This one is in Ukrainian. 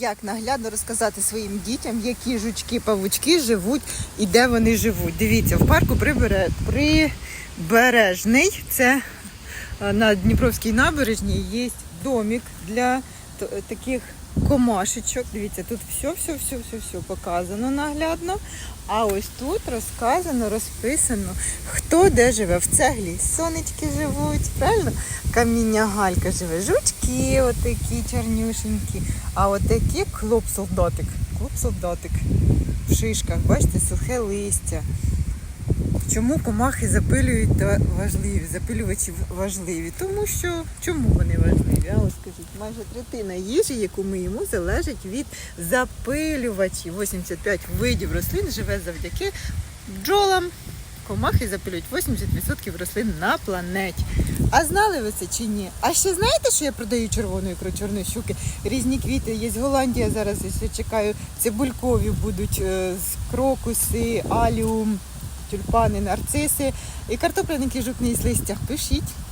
як наглядно розказати своїм дітям, які жучки, павучки живуть і де вони живуть. Дивіться, в парку прибережний. Це е, на Дніпровській набережній є домик для таких комашечок. Дивіться, тут все, все, все, все, все показано наглядно. А ось тут розказано, розписано, хто де живе. В цеглі сонечки живуть, правильно? Каміння галька живе. Жучки отакі чорнюшенькі. А отакі клоп-солдатик. Клоп-солдатик. В шишках, бачите, сухе листя. Чому комахи запилюють важливі, запилювачі важливі? Тому що чому вони важливі? А ось скажіть, майже третина їжі, яку ми їмо, залежить від запилювачів. 85 видів рослин живе завдяки бджолам. Комахи запилюють 80% рослин на планеті. А знали ви це чи ні? А ще знаєте, що я продаю червону ікру чорної щуки? Різні квіти. Є Голландія зараз, я чекаю, цибулькові будуть е, з крокуси, аліум, тюльпани, нарциси і картопляний кіжук із листя. Пишіть.